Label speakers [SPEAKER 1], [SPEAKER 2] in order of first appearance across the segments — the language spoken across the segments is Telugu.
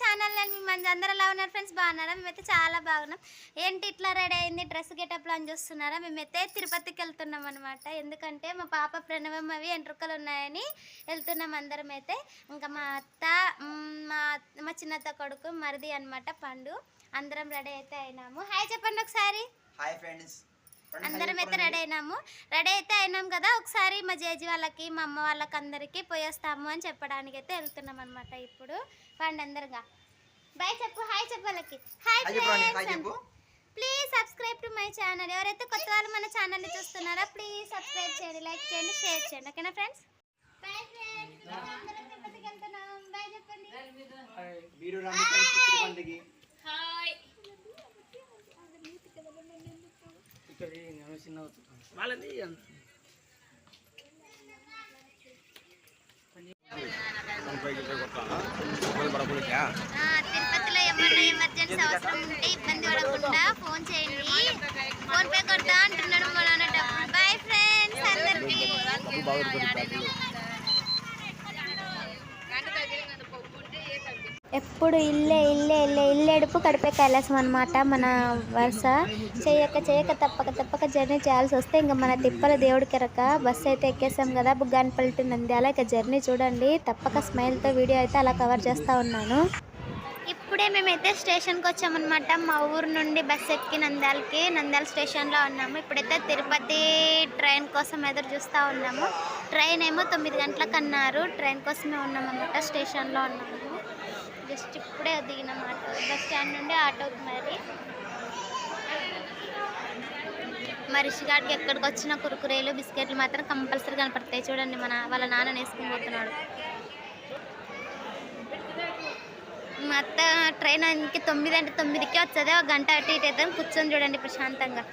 [SPEAKER 1] ఛానల్ నేను మిమ్మల్ని అందరూ ఎలా ఉన్నారు ఫ్రెండ్స్? బాగున్నారా? మేమైతే చాలా బాగున్నాం. ఏంటి ఇట్లా రెడీ అయింది డ్రెస్ గెటప్ అని చూస్తున్నారా? మేమైతే తిరుపతికి వెళ్తున్నాం అనమాట ఎందుకంటే మా పాప ప్రణవం అవి ఎంట్రుకలు ఉన్నాయని వెళ్తున్నాం అందరం అయితే. ఇంకా మా అత్త మా మా చిన్నత్త కొడుకు మరిది అనమాట పండు. అందరం రెడీ అయితే అయినాము. హాయ్ చెప్పండి ఒకసారి.
[SPEAKER 2] Hi friends.
[SPEAKER 1] అందరం అయితే రెడీ అయినాము. రెడీ అయితే అయినాం కదా ఒకసారి మా జేజీ వాళ్ళకి మా అమ్మ వాళ్ళకి అందరికి పోయేస్తాము అని చెప్పడానికి అయితే వెళ్తున్నాం అనమాట ఇప్పుడు. పండి అందరుగా. బాయ్ చెప్పు హాయ్ చెప్పు వాళ్ళకి. Hi. Please subscribe to my channel ఎవరైతే కొత్త వాళ్ళు మన ఛానల్ని చూస్తున్నారో ప్లీజ్ సబ్స్క్రైబ్ చేయండి లైక్ చేయండి షేర్ చేయండి. ఓకేనా ఫ్రెండ్స్ ఫ్రెండ్స్ తిరుపతిలో ఏమన్నా ఎమర్జెన్సీ అవసరం ఉంటే ఇబ్బంది పడకుండా ఫోన్ చేయండి ఫోన్ పే కొడతా అంటున్నాడు మా నాన్న డబ్బులు బాయ్ ఫ్రెండ్స్ ఎప్పుడు ఇల్లే ఇల్లే ఇల్లెడుపు కడిపే కైలాసం అనమాట మన వరుస. చేయక చేయక తప్పక తప్పక జర్నీ చేయాల్సి వస్తే ఇంకా మన తిప్పల దేవుడికి ఎరక బస్సు అయితే ఎక్కేసాం కదా బుగ్గానపల్లి టు నంద్యాల. ఇక జర్నీ చూడండి. తప్పక స్మైల్తో వీడియో అయితే అలా కవర్ చేస్తూ ఉన్నాను. ఇప్పుడే మేమైతే స్టేషన్కి వచ్చామన్నమాట. మా ఊరు నుండి బస్ ఎక్కి నంద్యాలకి. నంద్యాల స్టేషన్లో ఉన్నాము. ఇప్పుడైతే తిరుపతి ట్రైన్ కోసం ఎదురు చూస్తూ ఉన్నాము. ట్రైన్ ఏమో తొమ్మిది గంటలకు అన్నారు ట్రైన్ కోసమే ఉన్నామన్నమాట స్టేషన్లో ఉన్నాము. జస్ట్ ఇప్పుడే దిగినాం ఆటో బస్ స్టాండ్ నుండి ఆటోకి మరి. మరి రిషిగాడికి ఎక్కడికి వచ్చిన కురుకురేలు బిస్కెట్లు మాత్రం కంపల్సరీ కనపడతాయి చూడండి మన వాళ్ళ నాన్న వేసుకుని పోతున్నాడు. మా అత్త ట్రైన్ ఇంక తొమ్మిది అంటే తొమ్మిదికే వస్తుంది. ఒక గంట అటు ఇటు అయితే కూర్చొని చూడండి ప్రశాంతంగా.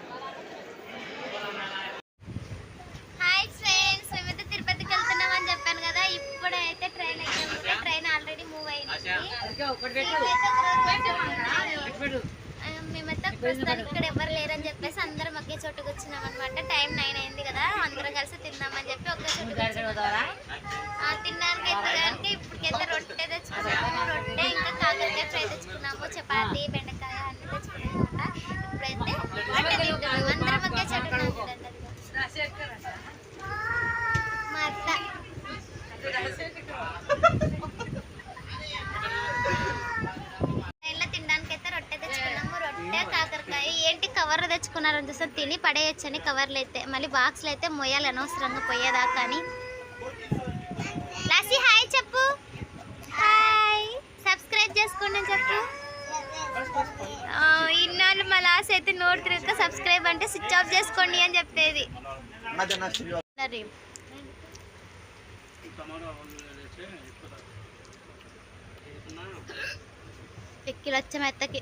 [SPEAKER 1] మేమైతే ప్రస్తుతానికి ఇక్కడ ఎవరు లేరని చెప్పేసి అందరం ఒకే చోటుకు వచ్చినాం అనమాట టైం నైన్ అయింది కదా అందరం కలిసి తిందామని చెప్పి ఒకే. ఆ, తినడానికి అయితే ఇప్పటికైతే రొట్టె తెచ్చుకున్నాము రొట్టె ఇంకా కాకరకాయ ఫ్రై తెచ్చుకున్నాము చపాతి బెండకాయ అన్ని తెచ్చుకున్నాము అనమాట ఇప్పుడైతే రొట్టె తింటున్నాం అందరం ఒకే చోటుకు ఉన్నాం చూడండి అదిగో. మా అత్త ట్రైన్లో తినడానికి అయితే రొట్టె తెచ్చుకున్నాము రొట్టె కాకరకాయ ఏంటి కవర్లు తెచ్చుకున్నారని చూస్తే తిని పడేయచ్చని కవర్లు అయితే మళ్ళీ బాక్స్లు అయితే మొయ్యాలి అనవసరంగా పోయేదాకా అని. లాసి హాయ్ చెప్పు. హాయ్. సబ్స్క్రైబ్ చేసుకోండి చెప్పు. ఇన్నాళ్ళు మా లాస్ అయితే నోట్ తిరగక సబ్స్క్రైబ్ అంటే స్విచ్ ఆఫ్ చేసుకోండి అని చెప్పేది. సరే. ఎక్కిలు మెత్తకి